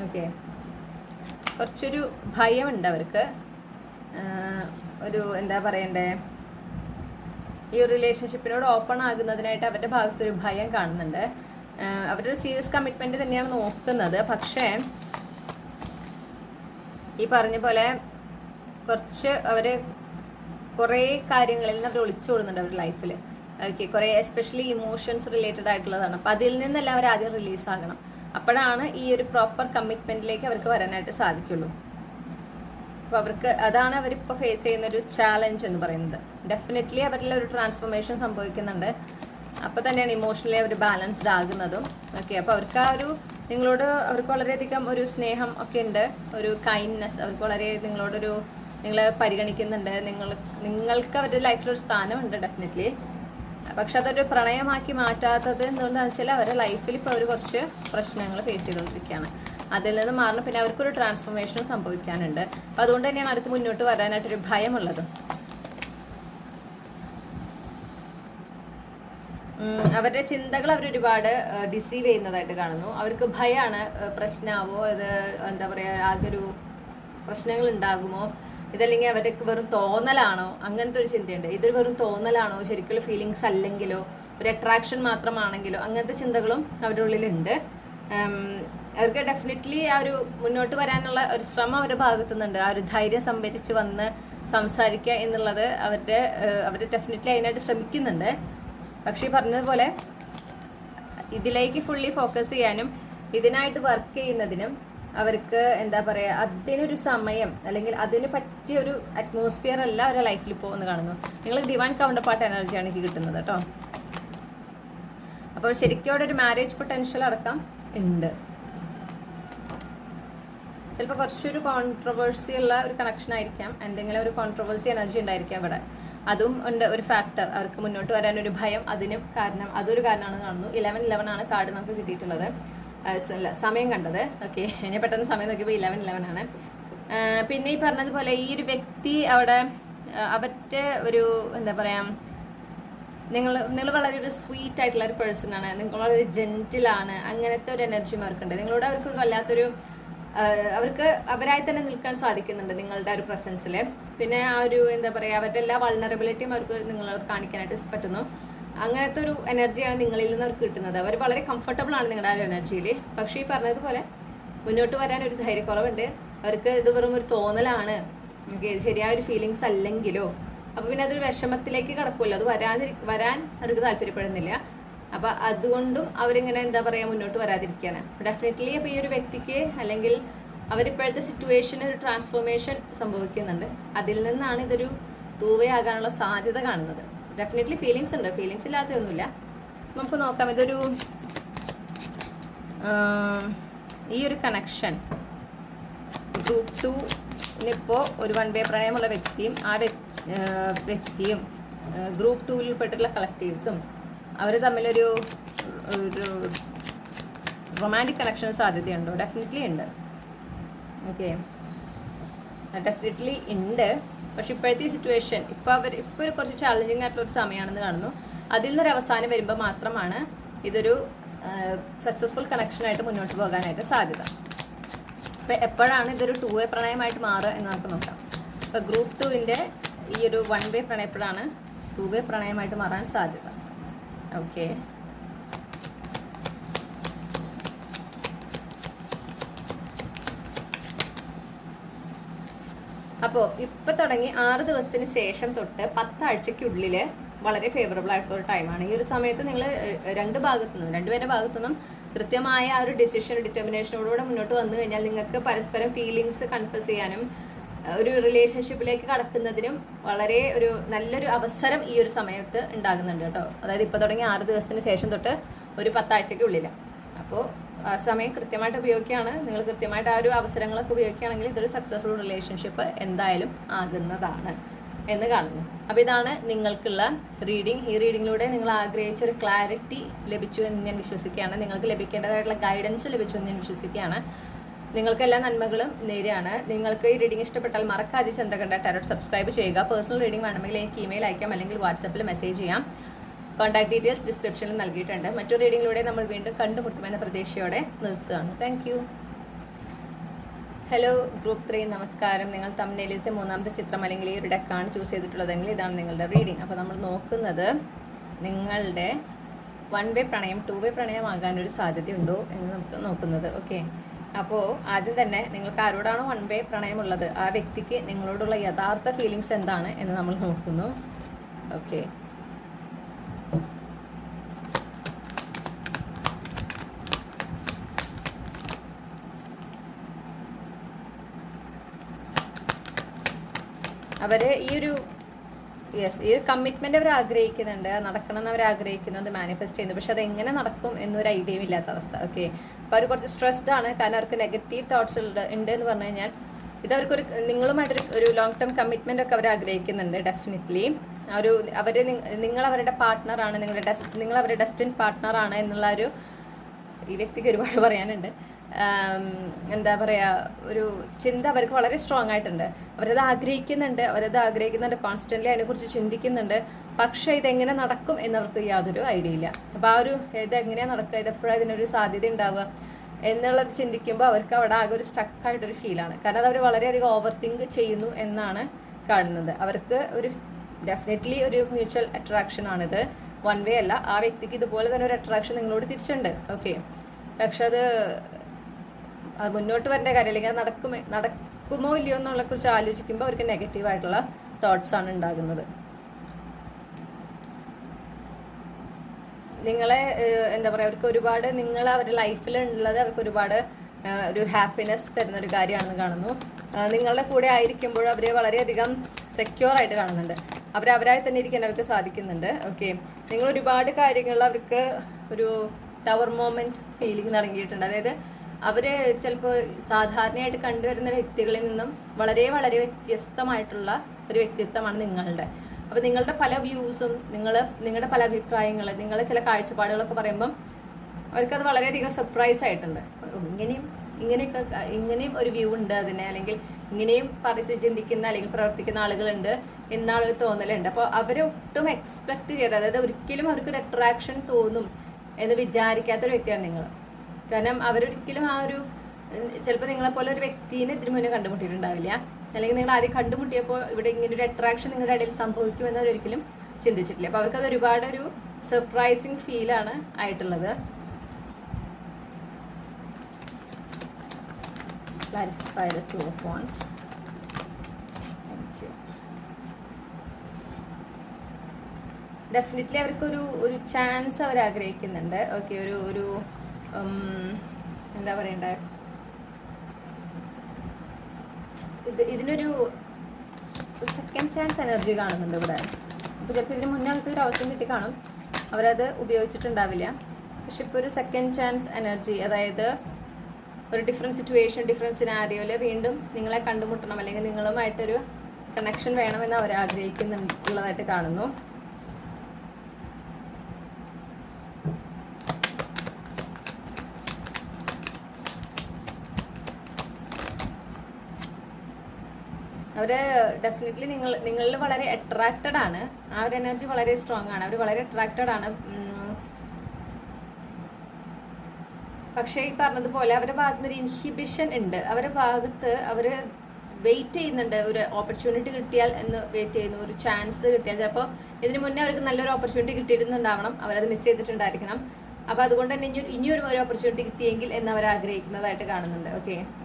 ഓക്കെ കുറച്ചൊരു ഭയമുണ്ട് അവർക്ക്. ഒരു എന്താ പറയണ്ടേ? ഈ ഒരു റിലേഷൻഷിപ്പിനോട് ഓപ്പൺ ആകുന്നതിനായിട്ട് അവരുടെ ഭാഗത്തൊരു ഭയം കാണുന്നുണ്ട്. അവരൊരു സീരിയസ് കമ്മിറ്റ്മെന്റ് തന്നെയാണ് നോക്കുന്നത്. പക്ഷേ ഈ പറഞ്ഞ പോലെ കുറച്ച് അവർ കുറേ കാര്യങ്ങളിൽ നിന്ന് അവർ ഒളിച്ചോടുന്നുണ്ട് അവരുടെ ലൈഫിൽ ഓക്കെ കുറേ എസ്പെഷ്യലി ഇമോഷൻസ് റിലേറ്റഡ് ആയിട്ടുള്ളതാണ്. അപ്പം അതിൽ നിന്നെല്ലാം അവർ ആദ്യം റിലീസ് ആകണം. അപ്പോഴാണ് ഈ ഒരു പ്രോപ്പർ കമ്മിറ്റ്മെന്റിലേക്ക് അവർക്ക് വരാനായിട്ട് സാധിക്കുള്ളൂ. അപ്പോൾ അവർക്ക് അതാണ് അവരിപ്പോൾ ഫേസ് ചെയ്യുന്ന ഒരു ചാലഞ്ച് എന്ന് പറയുന്നത്. ഡെഫിനറ്റ്ലി അവരിൽ ഒരു ട്രാൻസ്ഫോർമേഷൻ സംഭവിക്കുന്നുണ്ട്. അപ്പോൾ തന്നെയാണ് ഇമോഷണലി അവർ ബാലൻസ്ഡ് ആകുന്നതും. ഓക്കെ അപ്പോൾ അവർക്ക് ആ ഒരു നിങ്ങളോട് അവർക്ക് വളരെയധികം ഒരു സ്നേഹം ഒക്കെ ഉണ്ട്. ഒരു കൈൻഡ്നെസ് അവർക്ക് വളരെ നിങ്ങളോടൊരു നിങ്ങളെ പരിഗണിക്കുന്നുണ്ട്. നിങ്ങൾ നിങ്ങൾക്ക് അവരുടെ ലൈഫിൽ ഒരു സ്ഥാനമുണ്ട് ഡെഫിനറ്റ്ലി പക്ഷെ അതൊരു പ്രണയമാക്കി മാറ്റാത്തത് എന്തുകൊണ്ടാണെന്ന് വെച്ചാൽ അവരുടെ ലൈഫിൽ ഇപ്പോൾ അവർ കുറച്ച് പ്രശ്നങ്ങൾ ഫേസ് ചെയ്തുകൊണ്ടിരിക്കുകയാണ് അതിൽ നിന്ന് മാറണം. പിന്നെ അവർക്കൊരു ട്രാൻസ്ഫോർമേഷനും സംഭവിക്കാനുണ്ട്. അപ്പൊ അതുകൊണ്ട് തന്നെയാണ് അവർക്ക് മുന്നോട്ട് വരാനായിട്ടൊരു ഭയമുള്ളത്. അവരുടെ ചിന്തകൾ അവർ ഒരുപാട് ഡിസീവ് ചെയ്യുന്നതായിട്ട് കാണുന്നു. അവർക്ക് ഭയമാണ് പ്രശ്നമാവോ അത് എന്താ പറയുക ആകെ ഒരു പ്രശ്നങ്ങൾ ഉണ്ടാകുമോ? ഇതല്ലെങ്കിൽ അവർക്ക് വെറും തോന്നലാണോ? അങ്ങനത്തെ ഒരു ചിന്തയുണ്ട്. ഇതൊരു വെറും തോന്നലാണോ? ശരിക്കുള്ള ഫീലിങ്സ് അല്ലെങ്കിലോ? ഒരു അട്രാക്ഷൻ മാത്രമാണെങ്കിലോ? അങ്ങനത്തെ ചിന്തകളും അവരുടെ ഉള്ളിലുണ്ട്. അവർക്ക് ഡെഫിനറ്റ്ലി ആ ഒരു മുന്നോട്ട് വരാനുള്ള ഒരു ശ്രമം അവരുടെ ഭാഗത്തു നിന്നുണ്ട് ആ ഒരു ധൈര്യം സംഭരിച്ച് വന്ന് സംസാരിക്കുക എന്നുള്ളത് അവരുടെ അവർ ഡെഫിനറ്റ്ലി അതിനായിട്ട് ശ്രമിക്കുന്നുണ്ട്. പക്ഷേ പറഞ്ഞതുപോലെ ഇതിലേക്ക് ഫുള്ളി ഫോക്കസ് ചെയ്യാനും ഇതിനായിട്ട് വർക്ക് ചെയ്യുന്നതിനും അവർക്ക് എന്താ പറയുക അതിനൊരു സമയം അല്ലെങ്കിൽ അതിന് പറ്റിയ ഒരു അറ്റ്മോസ്ഫിയർ അല്ല അവരുടെ ലൈഫിൽ പോകുന്ന കാണുന്നു നിങ്ങൾ ഡിവാൻ കൗണ്ടർ പാർട്ട് എനർജിയാണ് എനിക്ക് കിട്ടുന്നത് കേട്ടോ അപ്പോൾ ശരിക്കും അവിടെ ഒരു മാരേജ് പൊട്ടൻഷ്യൽ അടക്കം ഉണ്ട്. ചിലപ്പോൾ കുറച്ചൊരു കോൺട്രവേഴ്സി ഉള്ള ഒരു കണക്ഷൻ ആയിരിക്കാം. എന്തെങ്കിലും ഒരു കോൺട്രവേഴ്സി എനർജി ഉണ്ടായിരിക്കാം ഇവിടെ അതും ഉണ്ട് ഒരു ഫാക്ടർ അവർക്ക് മുന്നോട്ട് വരാനൊരു ഭയം അതിനും കാരണം അതൊരു കാരണമാണ് കാണുന്നു ഇലവൻ ഇലവൻ ആണ് കാർഡ് നമുക്ക് കിട്ടിയിട്ടുള്ളത്. സമയം കണ്ടത്. ഓക്കെ ഞാൻ പെട്ടെന്ന് സമയം നോക്കിയപ്പോൾ ഇലവൻ ഇലവൻ ആണ്. പിന്നെ ഈ പറഞ്ഞതുപോലെ ഈ ഒരു വ്യക്തി അവിടെ അവരുടെ ഒരു എന്താ പറയാ നിങ്ങൾ നിങ്ങൾ വളരെ ഒരു സ്വീറ്റ് ആയിട്ടുള്ള ഒരു പേഴ്സൺ ആണ്. നിങ്ങൾ വളരെ ജെന്റിൽ ആണ്. അങ്ങനത്തെ ഒരു എനർജി അവർക്കുണ്ട്. നിങ്ങളോട് അവർക്ക് വല്ലാത്തൊരു അവർക്ക് അവരായി തന്നെ നിൽക്കാൻ സാധിക്കുന്നുണ്ട് നിങ്ങളുടെ ഒരു പ്രസൻസിൽ പിന്നെ ആ ഒരു എന്താ പറയുക അവരുടെ എല്ലാ വൾണറബിലിറ്റിയും അവർക്ക് നിങ്ങളോട് കാണിക്കാനായിട്ട് പറ്റുന്നു. അങ്ങനത്തെ ഒരു എനർജിയാണ് നിങ്ങളിൽ നിന്ന് അവർക്ക് കിട്ടുന്നത്. അവർ വളരെ കംഫർട്ടബിൾ ആണ് നിങ്ങളുടെ ആ ഒരു എനർജിയിൽ പക്ഷേ ഈ പറഞ്ഞതുപോലെ മുന്നോട്ട് വരാൻ ഒരു ധൈര്യക്കുറവുണ്ട്. അവർക്ക് ഇത് വെറും ഒരു തോന്നലാണ്. ഓക്കെ ശരിയായ ഒരു ഫീലിങ്സ് അല്ലെങ്കിലോ. അപ്പൊ പിന്നെ അതൊരു വിഷമത്തിലേക്ക് കടക്കുമല്ലോ അത് വരാതി വരാൻ അവർക്ക് താല്പര്യപ്പെടുന്നില്ല. അപ്പൊ അതുകൊണ്ടും അവരിങ്ങനെ എന്താ പറയാ മുന്നോട്ട് വരാതിരിക്കുകയാണ് ഡെഫിനറ്റ്ലി അപ്പൊ ഈ ഒരു വ്യക്തിക്ക് അല്ലെങ്കിൽ അവരിപ്പോഴത്തെ സിറ്റുവേഷന് ഒരു ട്രാൻസ്ഫോർമേഷൻ സംഭവിക്കുന്നുണ്ട്. അതിൽ നിന്നാണ് ഇതൊരു ടൂ ആകാനുള്ള സാധ്യത കാണുന്നത്. ഡെഫിനറ്റ്ലി ഫീലിങ്സ് ഉണ്ട്. ഫീലിങ്സ് ഇല്ലാത്തതൊന്നുമില്ല നമുക്ക് നോക്കാം. ഇതൊരു ഈ ഒരു കണക്ഷൻ ഗ്രൂപ്പ് ടൂനിപ്പോൾ ഒരു വൺ വേ പ്രണയമുള്ള വ്യക്തിയും ആ വ്യക്തിയും ഗ്രൂപ്പ് ടുവിൽപ്പെട്ടിട്ടുള്ള കളക്റ്റീവ്സും അവർ തമ്മിലൊരു ഒരു റൊമാന്റിക് കണക്ഷൻ സാധ്യതയുണ്ടോ? ഡെഫിനറ്റ്ലി ഉണ്ട്. ഓക്കെ ഡെഫിനറ്റ്ലി ഉണ്ട് പക്ഷെ ഇപ്പോഴത്തെ സിറ്റുവേഷൻ ഇപ്പോൾ അവർ ഇപ്പോൾ ഒരു കുറച്ച് ചാലഞ്ചിങ് ആയിട്ടുള്ള ഒരു സമയമാണെന്ന് കാണുന്നു. അതിൽ നിന്നൊരു അവസാനം വരുമ്പോൾ മാത്രമാണ് ഇതൊരു സക്സസ്ഫുൾ കണക്ഷനായിട്ട് മുന്നോട്ട് പോകാനായിട്ട് സാധ്യത. അപ്പോൾ എപ്പോഴാണ് ഇതൊരു ടു വേ പ്രണയമായിട്ട് മാറുക എന്ന് നമുക്ക് നോക്കാം. ഇപ്പോൾ ഗ്രൂപ്പ് ടുവിന്റെ ഈ ഒരു വൺ വേ പ്രണയം എപ്പോഴാണ് ടു വേ പ്രണയമായിട്ട് മാറാൻ സാധ്യത. ഓക്കെ അപ്പോൾ ഇപ്പൊ തുടങ്ങി ആറ് ദിവസത്തിന് ശേഷം തൊട്ട് പത്താഴ്ചക്കുള്ളിൽ വളരെ ഫേവറബിൾ ആയിട്ടുള്ള ഒരു ടൈമാണ് ഈ ഒരു സമയത്ത് നിങ്ങൾ രണ്ട് ഭാഗത്തു നിന്നും രണ്ടുപേരുടെ ഭാഗത്തു നിന്നും കൃത്യമായ ആ ഒരു ഡിസിഷൻ ഡിറ്റർമിനേഷനോടുകൂടെ മുന്നോട്ട് വന്നു കഴിഞ്ഞാൽ നിങ്ങൾക്ക് പരസ്പരം ഫീലിങ്സ് കൺഫസ് ചെയ്യാനും ഒരു റിലേഷൻഷിപ്പിലേക്ക് കടക്കുന്നതിനും വളരെ ഒരു നല്ലൊരു അവസരം ഈ ഒരു സമയത്ത് ഉണ്ടാകുന്നുണ്ട് കേട്ടോ. അതായത് ഇപ്പൊ തുടങ്ങി ആറ് ദിവസത്തിന് ശേഷം തൊട്ട് ഒരു പത്താഴ്ചയ്ക്കുള്ളിൽ അപ്പോൾ സമയം കൃത്യമായിട്ട് ഉപയോഗിക്കുകയാണ്. നിങ്ങൾ കൃത്യമായിട്ട് ആ ഒരു അവസരങ്ങളൊക്കെ ഉപയോഗിക്കുകയാണെങ്കിൽ ഇതൊരു സക്സസ്ഫുൾ റിലേഷൻഷിപ്പ് എന്തായാലും ആകുന്നതാണ് എന്ന് കാണുന്നു. അപ്പോൾ ഇതാണ് നിങ്ങൾക്കുള്ള റീഡിംഗ് ഈ റീഡിങ്ങിലൂടെ നിങ്ങൾ ആഗ്രഹിച്ച ഒരു ക്ലാരിറ്റി ലഭിച്ചു എന്ന് ഞാൻ വിശ്വസിക്കുകയാണ്. നിങ്ങൾക്ക് ലഭിക്കേണ്ടതായിട്ടുള്ള ഗൈഡൻസ് ലഭിച്ചു എന്ന് ഞാൻ വിശ്വസിക്കുകയാണ്. നിങ്ങൾക്ക് എല്ലാ നന്മകളും നേരെയാണ്. നിങ്ങൾക്ക് ഈ റീഡിംഗ് ഇഷ്ടപ്പെട്ടാൽ മറക്കാതെ ചന്ദ്രകണ്ഠ ടാരോട്ട് സബ്സ്ക്രൈബ് ചെയ്യുക. പേഴ്സണൽ റീഡിംഗ് വേണമെങ്കിൽ എനിക്ക് ഇമെയിൽ അയക്കാം അല്ലെങ്കിൽ വാട്സപ്പിൽ മെസ്സേജ് ചെയ്യാം. കോൺടാക്ട് ഡീറ്റെയിൽസ് ഡിസ്ക്രിപ്ഷനിൽ നൽകിയിട്ടുണ്ട്. മറ്റൊരു റീഡിങ്ങിലൂടെ നമ്മൾ വീണ്ടും കണ്ടുമുട്ടുമെന്ന പ്രതീക്ഷയോടെ നിർത്തുകയാണ്. താങ്ക് ഹലോ ഗ്രൂപ്പ് ത്രീ നമസ്കാരം. നിങ്ങൾ തമ്മിലത്തെ മൂന്നാമത്തെ ചിത്രം അല്ലെങ്കിൽ ഈ ഒരു ഡെക്കാണ് ചൂസ് ചെയ്തിട്ടുള്ളതെങ്കിൽ ഇതാണ് നിങ്ങളുടെ റീഡിംഗ് അപ്പോൾ നമ്മൾ നോക്കുന്നത് നിങ്ങളുടെ വൺ വേ പ്രണയം ടു വേ പ്രണയമാകാൻ ഒരു സാധ്യതയുണ്ടോ എന്ന് നമുക്ക് നോക്കുന്നത്. ഓക്കെ അപ്പോൾ ആദ്യം തന്നെ നിങ്ങൾക്ക് ആരോടാണോ വൺ വേ പ്രണയമുള്ളത്? ആ വ്യക്തിക്ക് നിങ്ങളോടുള്ള യഥാർത്ഥ ഫീലിങ്സ് എന്താണ് എന്ന് നമ്മൾ നോക്കുന്നു. ഓക്കെ അവർ ഈ ഒരു യെസ് ഈ ഒരു കമ്മിറ്റ്മെന്റ് അവർ ആഗ്രഹിക്കുന്നുണ്ട്. നടക്കണം എന്ന് അവർ ആഗ്രഹിക്കുന്നത് മാനിഫെസ്റ്റ് ചെയ്യുന്നു. പക്ഷെ അത് എങ്ങനെ നടക്കും എന്നൊരു ഐഡിയയും ഇല്ലാത്ത അവസ്ഥ ഓക്കെ അപ്പോൾ അവർ കുറച്ച് സ്ട്രെസ്ഡ് ആണ്. കാരണം അവർക്ക് നെഗറ്റീവ് തോട്ട്സ് ഉണ്ട് എന്ന് പറഞ്ഞു കഴിഞ്ഞാൽ ഇത് അവർക്കൊരു നിങ്ങളുമായിട്ടൊരു ഒരു ലോങ് ടേം കമ്മിറ്റ്മെന്റ് ഒക്കെ അവർ ആഗ്രഹിക്കുന്നുണ്ട് ഡെഫിനറ്റ്ലി ഒരു അവർ നിങ്ങൾ അവരുടെ പാർട്ട്ണറാണ് നിങ്ങളുടെ ഡെസ്റ്റ് നിങ്ങൾ അവരുടെ ഡെസ്റ്റിൻ പാർട്ട്ണറാണ് എന്നുള്ള ഒരു ഈ വ്യക്തിക്ക് ഒരുപാട് പറയാനുണ്ട്. എന്താ പറയുക ഒരു ചിന്ത അവർക്ക് വളരെ സ്ട്രോങ് ആയിട്ടുണ്ട്. അവരത് ആഗ്രഹിക്കുന്നുണ്ട് അവരത് ആഗ്രഹിക്കുന്നുണ്ട് കോൺസ്റ്റന്റ്ലി അതിനെക്കുറിച്ച് ചിന്തിക്കുന്നുണ്ട്. പക്ഷേ ഇതെങ്ങനെ നടക്കും എന്നവർക്ക് യാതൊരു ഐഡിയ ഇല്ല. അപ്പോൾ ആ ഒരു ഇത് എങ്ങനെയാ നടക്കുക ഇതെപ്പോഴും ഇതിനൊരു സാധ്യത ഉണ്ടാവുക എന്നുള്ളത് ചിന്തിക്കുമ്പോൾ അവർക്ക് അവിടെ ആകെ ഒരു സ്റ്റക്കായിട്ടൊരു ഫീലാണ് കാരണം അത് അവർ വളരെയധികം ഓവർ തിങ്ക് ചെയ്യുന്നു എന്നാണ് കാണുന്നത്. അവർക്ക് ഒരു ഡെഫിനറ്റ്ലി ഒരു മ്യൂച്വൽ അട്രാക്ഷൻ ആണിത്. വൺ വേ അല്ല. ആ വ്യക്തിക്ക് ഇതുപോലെ തന്നെ ഒരു അട്രാക്ഷൻ നിങ്ങളോട് തിരിച്ചുണ്ട്. ഓക്കെ പക്ഷെ അത് മുന്നോട്ട് വരേണ്ട കാര്യം അല്ലെങ്കിൽ അത് നടക്കുമോ നടക്കുമോ ഇല്ലയോ എന്നുള്ള കുറിച്ച് ആലോചിക്കുമ്പോൾ അവർക്ക് നെഗറ്റീവ് ആയിട്ടുള്ള തോട്ട്സ് ആണ് ഉണ്ടാകുന്നത്. നിങ്ങളെ എന്താ പറയുക അവർക്ക് ഒരുപാട് നിങ്ങൾ അവരുടെ ലൈഫിൽ ഉള്ളത് അവർക്ക് ഒരുപാട് ഒരു ഹാപ്പിനെസ് തരുന്ന ഒരു കാര്യമാണെന്ന് കാണുന്നു. നിങ്ങളുടെ കൂടെ ആയിരിക്കുമ്പോൾ അവരെ വളരെയധികം സെക്യൂർ ആയിട്ട് കാണുന്നുണ്ട്. അവർ അവരായി തന്നെ ഇരിക്കാൻ അവർക്ക് സാധിക്കുന്നുണ്ട്. ഓക്കെ നിങ്ങൾ ഒരുപാട് കാര്യങ്ങൾ അവർക്ക് ഒരു ടവർ മോമെന്റ് ഫീലിംഗ് നൽകിയിട്ടുണ്ട്. അതായത് അവർ ചിലപ്പോൾ സാധാരണയായിട്ട് കണ്ടുവരുന്ന വ്യക്തികളിൽ നിന്നും വളരെ വളരെ വ്യത്യസ്തമായിട്ടുള്ള ഒരു വ്യക്തിത്വമാണ് നിങ്ങളുടെ. അപ്പോൾ നിങ്ങളുടെ പല വ്യൂസും നിങ്ങൾ നിങ്ങളുടെ പല അഭിപ്രായങ്ങൾ നിങ്ങളെ ചില കാഴ്ചപ്പാടുകളൊക്കെ പറയുമ്പം അവർക്കത് വളരെയധികം സർപ്രൈസ് ആയിട്ടുണ്ട്. ഇങ്ങനെയും ഇങ്ങനെയൊക്കെ ഇങ്ങനെയും ഒരു വ്യൂ ഉണ്ട് അതിനെ. അല്ലെങ്കിൽ ഇങ്ങനെയും പറിച്ച് ചിന്തിക്കുന്ന അല്ലെങ്കിൽ പ്രവർത്തിക്കുന്ന ആളുകളുണ്ട് എന്നാളൊരു തോന്നലുണ്ട്. അപ്പോൾ അവരെ ഒട്ടും എക്സ്പെക്ട് ചെയ്ത് അതായത് ഒരിക്കലും അവർക്കൊരു അട്രാക്ഷൻ തോന്നും എന്ന് വിചാരിക്കാത്തൊരു വ്യക്തിയാണ് നിങ്ങൾ കാരണം അവരൊരിക്കലും ആ ഒരു ചിലപ്പോൾ നിങ്ങളെപ്പോലെ ഒരു വ്യക്തിനെ ഇതിനു മുന്നേ കണ്ടുമുട്ടിയിട്ടുണ്ടാവില്ല. അല്ലെങ്കിൽ നിങ്ങൾ ആദ്യം കണ്ടുമുട്ടിയപ്പോൾ ഇവിടെ ഇങ്ങനെ ഒരു അട്രാക്ഷൻ നിങ്ങളുടെ ഇടയിൽ സംഭവിക്കുമെന്ന് അവരൊരിക്കലും ചിന്തിച്ചിട്ടില്ല. അപ്പോൾ അവർക്കത് ഒരുപാട് ഒരു സർപ്രൈസിങ് ഫീലാണ് ആയിട്ടുള്ളത്. Clarify the two. ഡെഫിനറ്റ്ലി അവർക്കൊരു ഒരു ചാൻസ് അവർ ആഗ്രഹിക്കുന്നുണ്ട് ഓക്കെ ഒരു ഒരു എന്താ പറയണ്ടേ? ഇത് ഇതിനൊരു സെക്കൻഡ് ചാൻസ് എനർജി കാണുന്നുണ്ട് ഇവിടെ. അപ്പോൾ ചിലപ്പോൾ ഇതിന് മുന്നേ അവർക്ക് ഒരു അവസരം കിട്ടി കാണും. അവരത് ഉപയോഗിച്ചിട്ടുണ്ടാവില്ല. പക്ഷെ ഇപ്പോൾ ഒരു സെക്കൻഡ് ചാൻസ് എനർജി അതായത് ഒരു ഡിഫറെന്റ് സിറ്റുവേഷൻ ഡിഫറെന്റ് സിനാരിയോയിൽ വീണ്ടും നിങ്ങളെ കണ്ടുമുട്ടണം. അല്ലെങ്കിൽ നിങ്ങളുമായിട്ടൊരു കണക്ഷൻ വേണമെന്ന് അവർ ആഗ്രഹിക്കുന്നുള്ളതായിട്ട് കാണുന്നു. അവർ ഡെഫിനറ്റ്ലി നിങ്ങൾ നിങ്ങളിൽ വളരെ അട്രാക്റ്റഡ് ആണ്. ആ ഒരു എനർജി വളരെ സ്ട്രോങ് ആണ്. അവർ വളരെ അട്രാക്റ്റഡ് ആണ്. പക്ഷേ ഈ പറഞ്ഞതുപോലെ അവരുടെ ഭാഗത്ത് ഒരു ഇൻഹിബിഷൻ ഉണ്ട്. അവരുടെ ഭാഗത്ത് അവർ വെയിറ്റ് ചെയ്യുന്നുണ്ട്. ഒരു ഓപ്പർച്യൂണിറ്റി കിട്ടിയാൽ എന്ന് വെയിറ്റ് ചെയ്യുന്നു. ഒരു ചാൻസ് കിട്ടിയാൽ. ചിലപ്പോൾ ഇതിനു മുന്നേ അവർക്ക് നല്ലൊരു ഓപ്പർച്യൂണിറ്റി കിട്ടിയിരുന്നുണ്ടാവണം അവരത് മിസ് ചെയ്തിട്ടുണ്ടായിരിക്കണം. അപ്പോൾ അതുകൊണ്ട് തന്നെ ഇനി ഇനിയൊരു ഒരു ഓപ്പർച്യൂണിറ്റി കിട്ടിയെങ്കിൽ എന്ന് അവർ ആഗ്രഹിക്കുന്നതായിട്ട് കാണുന്നുണ്ട്. ഓക്കെ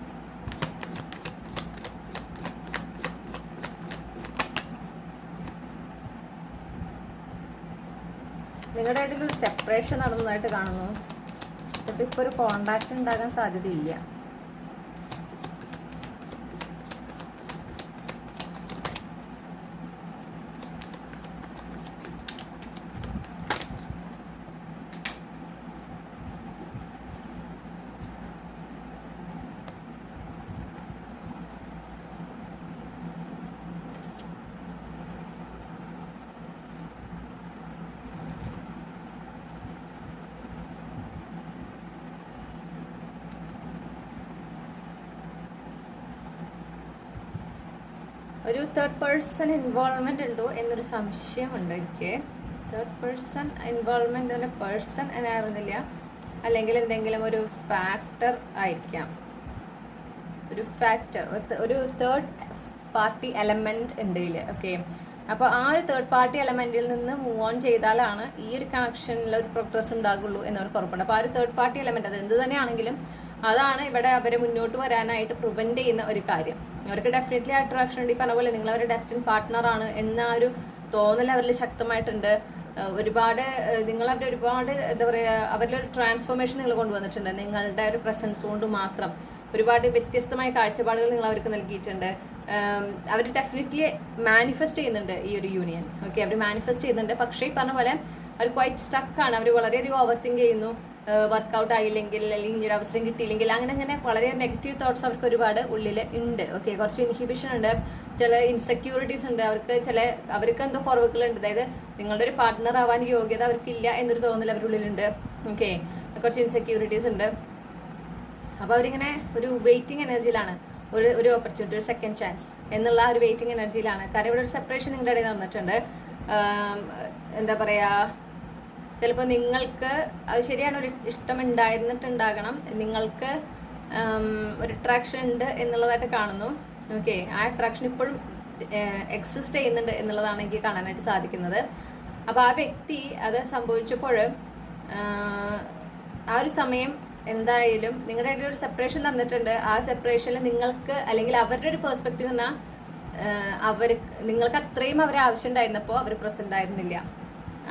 നിങ്ങളുടെ ഇടയിൽ ഒരു സെപ്പറേഷൻ നടന്നതായിട്ട് കാണുന്നു. ചിലപ്പോൾ ഇപ്പോൾ ഒരു കോണ്ടാക്റ്റ് ഉണ്ടാകാൻ സാധ്യതയില്ല. ഒരു തേർഡ് പേഴ്സൺ ഇൻവോൾവ്മെന്റ് ഉണ്ടോ എന്നൊരു സംശയം ഉണ്ട് എനിക്ക് തേർഡ് പേഴ്സൺ ഇൻവോൾവ്മെന്റ് തന്നെ പേഴ്സൺ എന്നായിരുന്നില്ല. അല്ലെങ്കിൽ എന്തെങ്കിലും ഒരു ഫാക്ടർ ആയിരിക്കാം. ഒരു ഫാക്ടർ ഒരു തേർഡ് പാർട്ടി എലമെന്റ് ഉണ്ട് ഓക്കെ അപ്പോൾ ആ ഒരു തേർഡ് പാർട്ടി എലമെന്റിൽ നിന്ന് മൂവ് ഓൺ ചെയ്താലാണ് ഈ ഒരു കണക്ഷനിൽ ഒരു പ്രോഗ്രസ് ഉണ്ടാകുള്ളൂ എന്നവർക്ക് ഉറപ്പുണ്ട്. അപ്പോൾ ആ ഒരു തേർഡ് പാർട്ടി എലമെന്റ് അത് എന്ത് തന്നെയാണെങ്കിലും അതാണ് ഇവിടെ അവരെ മുന്നോട്ട് വരാനായിട്ട് പ്രിവെന്റ് ചെയ്യുന്ന ഒരു കാര്യം. അവർക്ക് ഡെഫിനറ്റ്ലി അട്രാക്ഷൻ ഉണ്ട്. ഈ പറഞ്ഞ പോലെ നിങ്ങൾ അവരുടെ ഡെസ്റ്റിൻ പാർട്ട്ണറാണ് എന്ന ഒരു തോന്നൽ അവരിൽ ശക്തമായിട്ടുണ്ട്. ഒരുപാട് നിങ്ങൾ അവരുടെ ഒരുപാട് എന്താ പറയുക ഒരു ട്രാൻസ്ഫോർമേഷൻ നിങ്ങൾ കൊണ്ടുവന്നിട്ടുണ്ട്. നിങ്ങളുടെ ഒരു പ്രസൻസ് കൊണ്ട് മാത്രം. ഒരുപാട് വ്യത്യസ്തമായ കാഴ്ചപ്പാടുകൾ നിങ്ങൾ അവർക്ക് നൽകിയിട്ടുണ്ട് അവർ ഡെഫിനറ്റ്ലി മാനിഫെസ്റ്റ് ചെയ്യുന്നുണ്ട് ഈ ഒരു യൂണിയൻ ഓക്കെ അവർ മാനിഫെസ്റ്റ് ചെയ്യുന്നുണ്ട്. പക്ഷേ ഈ പറഞ്ഞ പോലെ അവർ ക്വൈറ്റ് സ്റ്റക്കാണ് അവർ വളരെയധികം ഓവർ തിങ്ക് ചെയ്യുന്നു. വർക്കൗട്ട് ആയില്ലെങ്കിൽ അല്ലെങ്കിൽ ഒരു അവസരം കിട്ടിയില്ലെങ്കിൽ അങ്ങനെ അങ്ങനെ വളരെ നെഗറ്റീവ് തോട്ട്സ് അവർക്ക് ഒരുപാട് ഉള്ളിൽ ഉണ്ട്. ഓക്കെ കുറച്ച് ഇൻഹിബിഷൻ ഉണ്ട്. ചില ഇൻസെക്യൂരിറ്റീസ് ഉണ്ട്. അവർക്ക് ചില അവർക്ക് എന്തോ കുറവുകളുണ്ട്. അതായത് നിങ്ങളുടെ ഒരു പാർട്ട്ണർ ആവാൻ യോഗ്യത അവർക്കില്ല എന്നൊരു തോന്നൽ അവരുടെ ഉള്ളിലുണ്ട്. ഓക്കെ കുറച്ച് ഇൻസെക്യൂരിറ്റീസ് ഉണ്ട്. അപ്പോൾ അവരിങ്ങനെ ഒരു വെയിറ്റിംഗ് എനർജിയിലാണ് ഒരു ഒരു ഓപ്പർച്യൂണിറ്റി ഒരു സെക്കൻഡ് ചാൻസ് എന്നുള്ള ഒരു വെയിറ്റിംഗ് എനർജിയിലാണ് കാരണം ഇവിടെ ഒരു സെപ്പറേഷൻ നിങ്ങളുടെ ഇടയിൽ നടന്നിട്ടുണ്ട്. എന്താ പറയുക ചിലപ്പോൾ നിങ്ങൾക്ക് അത് ശരിയാണ് ഒരു ഇഷ്ടം ഉണ്ടായിരുന്നിട്ടുണ്ടാകണം. നിങ്ങൾക്ക് ഒരു അട്രാക്ഷൻ ഉണ്ട് എന്നുള്ളതായിട്ട് കാണുന്നു. ഓക്കെ ആ അട്രാക്ഷൻ ഇപ്പോഴും എക്സിസ്റ്റ് ചെയ്യുന്നുണ്ട് എന്നുള്ളതാണ് എനിക്ക് കാണാനായിട്ട് സാധിക്കുന്നത്. അപ്പോൾ ആ വ്യക്തി അത് സംഭവിച്ചപ്പോൾ ആ ഒരു സമയം എന്തായാലും നിങ്ങളുടെ ഇടയിൽ ഒരു സെപ്പറേഷൻ തന്നിട്ടുണ്ട്. ആ സെപ്പറേഷനിൽ നിങ്ങൾക്ക് അല്ലെങ്കിൽ അവരുടെ ഒരു പേഴ്സ്പെക്റ്റീവ് എന്നാൽ അവർ നിങ്ങൾക്ക് അത്രയും അവരെ ആവശ്യം ഉണ്ടായിരുന്നപ്പോൾ അവർ പ്രസന്റ് ആയിരുന്നില്ല.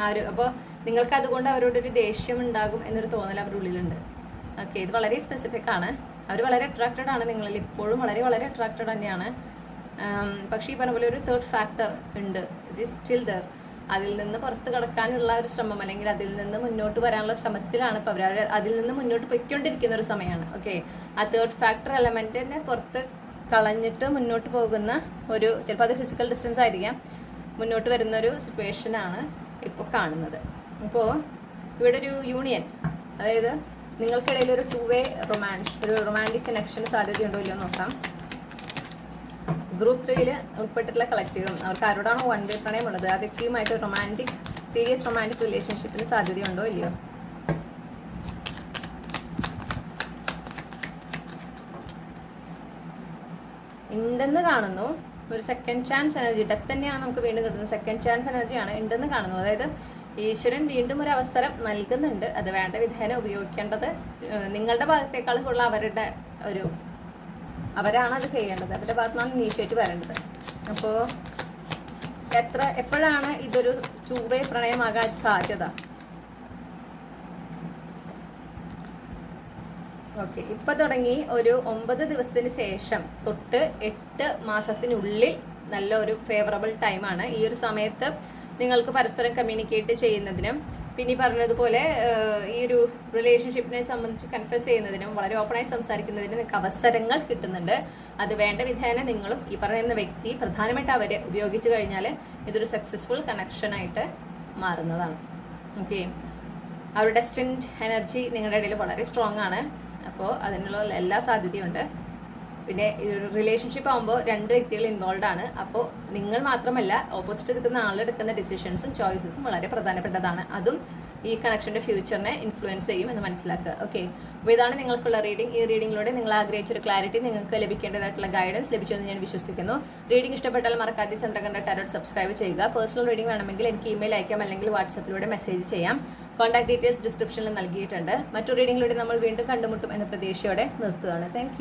ആ ഒരു അപ്പോൾ നിങ്ങൾക്ക് അതുകൊണ്ട് അവരോട് ഒരു ദേഷ്യം ഉണ്ടാകും എന്നൊരു തോന്നൽ അവരുടെ ഉള്ളിലുണ്ട് ഓക്കെ ഇത് വളരെ സ്പെസിഫിക് ആണ്. അവർ വളരെ അട്രാക്റ്റഡ് ആണ് നിങ്ങളിൽ. ഇപ്പോഴും വളരെ വളരെ അട്രാക്റ്റഡ് തന്നെയാണ്. പക്ഷേ ഈ പറഞ്ഞ പോലെ ഒരു തേർഡ് ഫാക്ടർ ഉണ്ട്. ഇത് സ്റ്റിൽ ദർ അതിൽ നിന്ന് പുറത്ത് കടക്കാനുള്ള ഒരു ശ്രമം അല്ലെങ്കിൽ അതിൽ നിന്ന് മുന്നോട്ട് വരാനുള്ള ശ്രമത്തിലാണ് ഇപ്പോൾ അവർ അതിൽ നിന്ന് മുന്നോട്ട് പൊയ്ക്കൊണ്ടിരിക്കുന്ന ഒരു സമയമാണ്. ഓക്കെ ആ തേർഡ് ഫാക്ടർ എലമെന്റിനെ പുറത്ത് കളഞ്ഞിട്ട് മുന്നോട്ട് പോകുന്ന ഒരു ചിലപ്പോൾ അത് ഫിസിക്കൽ ഡിസ്റ്റൻസ് ആയിരിക്കാം. മുന്നോട്ട് വരുന്ന ഒരു സിറ്റുവേഷനാണ് ഇപ്പോൾ കാണുന്നത്. അപ്പോൾ ഇവിടെ ഒരു യൂണിയൻ അതായത് നിങ്ങൾക്കിടയിൽ ഒരു ടു വേ റൊമാൻസ് ഒരു റൊമാന്റിക് കണക്ഷന് സാധ്യതയുണ്ടോ ഇല്ലയോ നോക്കാം. ഗ്രൂപ്പ് ത്രീയിൽ ഉൾപ്പെട്ടിട്ടുള്ള കളക്റ്റീവും അവർക്ക് ആരോടാണോ വൺ വേ പ്രണയമുള്ളത് ആ വ്യക്തിയുമായിട്ട് റൊമാന്റിക് സീരിയസ് റൊമാന്റിക് റിലേഷൻഷിപ്പിന് സാധ്യതയുണ്ടോ ഇല്ലയോ? ഉണ്ടെന്ന് കാണുന്നു. ഒരു സെക്കൻഡ് ചാൻസ് എനർജി ഡെത്ത് തന്നെയാണ് നമുക്ക് വീണ്ടും കിട്ടുന്നത്. സെക്കൻഡ് ചാൻസ് എനർജിയാണ് ഉണ്ടെന്ന് കാണുന്നു അതായത് ഈശ്വരൻ വീണ്ടും ഒരു അവസരം നൽകുന്നുണ്ട്. അത് വേണ്ട വിധേന ഉപയോഗിക്കേണ്ടത് നിങ്ങളുടെ ഭാഗത്തേക്കാളുള്ള അവരുടെ ഒരു അവരാണ് അത് ചെയ്യേണ്ടത്. അവരുടെ ഭാഗത്തുനിന്നാണ് ഇനീഷ്യേറ്റ് വരേണ്ടത്. അപ്പോൾ എത്ര എപ്പോഴാണ് ഇതൊരു ചൂവേ പ്രണയമാകാൻ സാധ്യത? ഓക്കെ. ഇപ്പൊ തുടങ്ങി ഒരു ഒമ്പത് ദിവസത്തിന് ശേഷം തൊട്ട് എട്ട് മാസത്തിനുള്ളിൽ നല്ല ഒരു ഫേവറബിൾ ടൈമാണ്. ഈ ഒരു സമയത്ത് നിങ്ങൾക്ക് പരസ്പരം കമ്മ്യൂണിക്കേറ്റ് ചെയ്യുന്നതിനും പിന്നെ പറഞ്ഞതുപോലെ ഈ ഒരു റിലേഷൻഷിപ്പിനെ സംബന്ധിച്ച് കൺഫ്യസ് ചെയ്യുന്നതിനും വളരെ ഓപ്പണായി സംസാരിക്കുന്നതിനും നിങ്ങൾക്ക് അവസരങ്ങൾ കിട്ടുന്നുണ്ട്. അത് വേണ്ട വിധേന നിങ്ങളും ഈ പറയുന്ന വ്യക്തി പ്രധാനമായിട്ട് അവരെ ഉപയോഗിച്ചു കഴിഞ്ഞാൽ ഇതൊരു സക്സസ്ഫുൾ കണക്ഷനായിട്ട് മാറുന്നതാണ്. ഓക്കെ അവരുടെ ഡെസ്റ്റിൻഡ് എനർജി നിങ്ങളുടെ ഇടയിൽ വളരെ സ്ട്രോങ് ആണ്. അപ്പോൾ അതിനുള്ള എല്ലാ സാധ്യതയുണ്ട്. പിന്നെ റിലേഷൻഷിപ്പ് ആകുമ്പോൾ രണ്ട് വ്യക്തികൾ ഇൻവോൾവ് ആണ്. അപ്പോൾ നിങ്ങൾ മാത്രമല്ല ഓപ്പോസിറ്റ് നിൽക്കുന്ന ആളെടുക്കുന്ന ഡിസിഷൻസും ചോയ്സസും വളരെ പ്രധാനപ്പെട്ടതാണ്. അതും ഈ കണക്ഷന്റെ ഫ്യൂച്ചറിനെ ഇൻഫ്ലുവൻസ് ചെയ്യും എന്ന് മനസ്സിലാക്കുക. ഓക്കെ അപ്പോൾ ഇതാണ് നിങ്ങൾക്കുള്ള റീഡിംഗ് ഈ റീഡിങ്ങിലൂടെ നിങ്ങൾ ആഗ്രഹിച്ച ഒരു ക്ലാരിറ്റി നിങ്ങൾക്ക് ലഭിക്കേണ്ടതായിട്ടുള്ള ഗൈഡൻസ് ലഭിച്ചെന്ന് ഞാൻ വിശ്വസിക്കുന്നു. റീഡിംഗ് ഇഷ്ടപ്പെട്ടാൽ മറക്കാതെ ചന്ദ്രകണ്ഠ ടാരോട്ട് സബ്സ്ക്രൈബ് ചെയ്യുക. പേഴ്സണൽ റീഡിംഗ് വേണമെങ്കിൽ എനിക്ക് ഇമെയിൽ അയക്കാം അല്ലെങ്കിൽ വാട്സപ്പിലൂടെ മെസ്സേജ് ചെയ്യാം. കോൺടാക്ട് ഡീറ്റെയിൽസ് ഡിസ്ക്രിപ്ഷനിൽ നൽകിയിട്ടുണ്ട്. മറ്റു റീഡിങ്ങിലൂടെ നമ്മൾ വീണ്ടും കണ്ടുമുട്ടും എന്ന പ്രതീക്ഷയോടെ നിർത്തുകയാണ്. താങ്ക്